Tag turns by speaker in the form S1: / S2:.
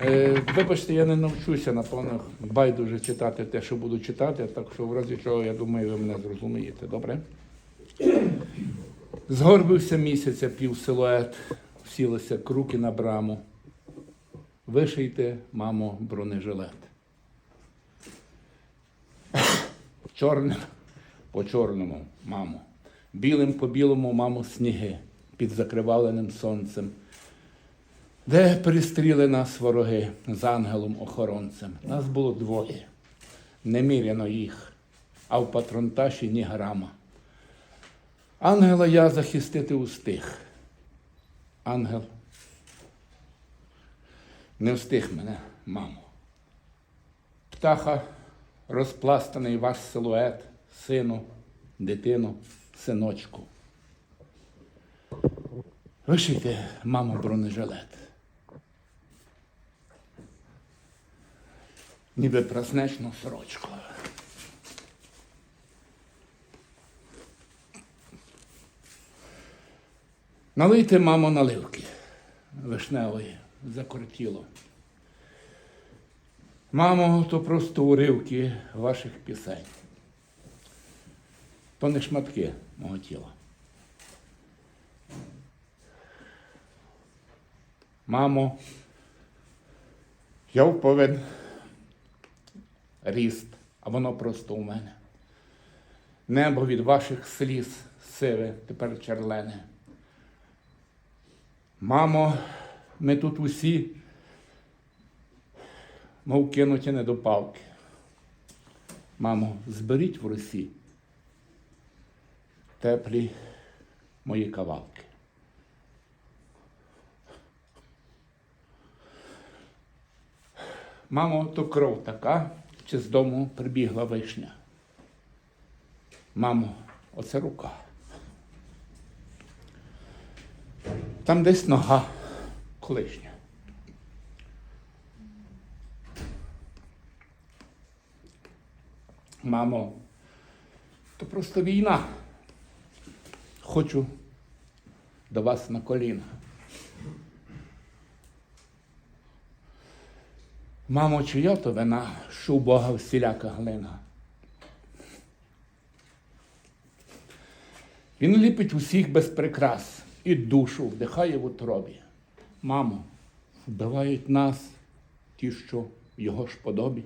S1: Е, вибачте, я не навчуся, напевно, байдуже читати те, що буду читати, так що в разі чого, я думаю, ви мене зрозумієте, добре? Згорбився місяця пів силует, сілися круки на браму. Вишийте, мамо, бронежилет. Чорним по чорному, мамо. Білим по білому, мамо, сніги під закривавленим сонцем. Де перестріли нас вороги з ангелом-охоронцем? Нас було двоє, неміряно їх, а в патронташі ні грама. Ангела я захистити устиг. Ангел не встиг мене, мамо. Птаха, розпластаний ваш силует, сину, дитину, синочку. Вишийте, мамо, бронежилет. Ніби праснечну сорочку. Налийте, мамо, наливки вишневої закортіло. Мамо, то просто уривки ваших пісень. То не шматки мого тіла. Мамо, я вповен ріст, а воно просто у мене. Небо від ваших сліз сиве, тепер черлене. Мамо, ми тут усі, мов кинуті недопалки. Мамо, зберіть в Русі теплі мої кавалки. Мамо, то кров така, чи з дому прибігла вишня. Мамо, оце рука. Там десь нога колишня. Мамо, то просто війна. Хочу до вас на коліна. Мамо, чия то вина, що у Бога всіляка глина. Він ліпить усіх без прикрас і душу вдихає в утробі. Мамо, вбивають нас ті, що в його ж подобі.